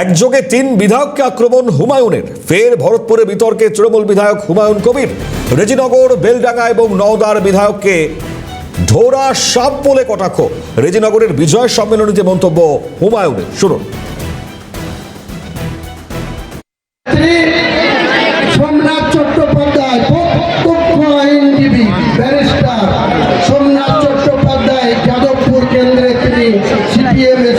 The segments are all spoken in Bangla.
একযোগে তিন বিধায়ককে আক্রমণ হুমায়ুনের। ফের ভরতপুরে বিতর্কে তৃণমূল বিধায়ক হুমায়ুন কবির। রেজিনগর, বেলডাঙ্গা এবং নওদার বিধায়ককে ঢোরা সাপ বলে কটাক্ষ। রেজিনগরের বিজয় সম্মেলনীতে মন্তব্য হুমায়ুনের। শুনুন। সোমনাথ চট্টোপাধ্যায় যাদবপুর কেন্দ্রে তিনি সিপিএম এর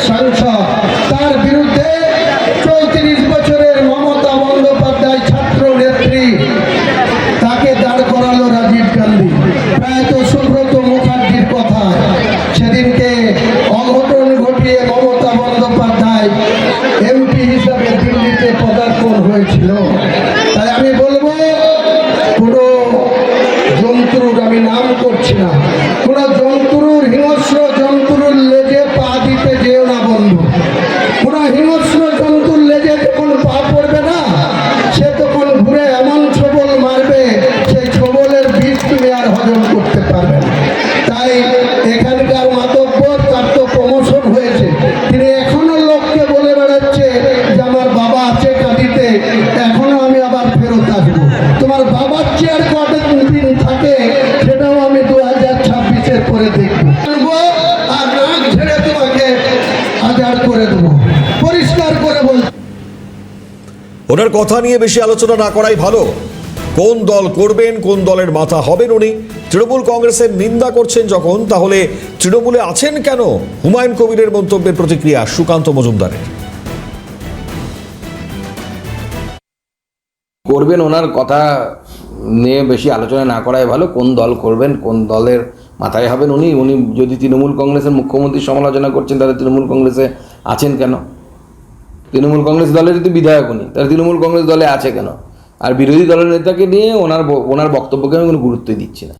তাই আমি বলব কোনো জন্তুর আমি নাম করছি না। কোনো পরে দেখব। আর নাক ঝেড়ে তোমাকে আজাদ করে দেবো। পরিষ্কার করে বলছি ওনার কথা নিয়ে বেশি আলোচনা না করাই ভালো। কোন দল করবেন কোন দলের মাথা হবেন উনি? তৃণমূল কংগ্রেসের নিন্দা করছেন যখন তাহলে তৃণমূলে আছেন কেন? হুমায়ুন কবিরের মন্তব্যের প্রতিক্রিয়া সুকান্ত মজুমদারের। করবেন ওনার কথা নিয়ে বেশি আলোচনা না করাই ভালো কোন দল করবেন কোন দলের মাথায় হবেন উনি উনি যদি তৃণমূল কংগ্রেসের মুখ্যমন্ত্রী সমালোচনা করছেন, তাহলে তৃণমূল কংগ্রেসে আছেন কেন? তৃণমূল কংগ্রেস দলের যদি বিধায়ক উনি, তাহলে তৃণমূল কংগ্রেস দলে আছে কেন? আর বিরোধী দলের নেতাকে নিয়ে ওনার ওনার বক্তব্যকে আমি কোনো গুরুত্বই দিচ্ছি না।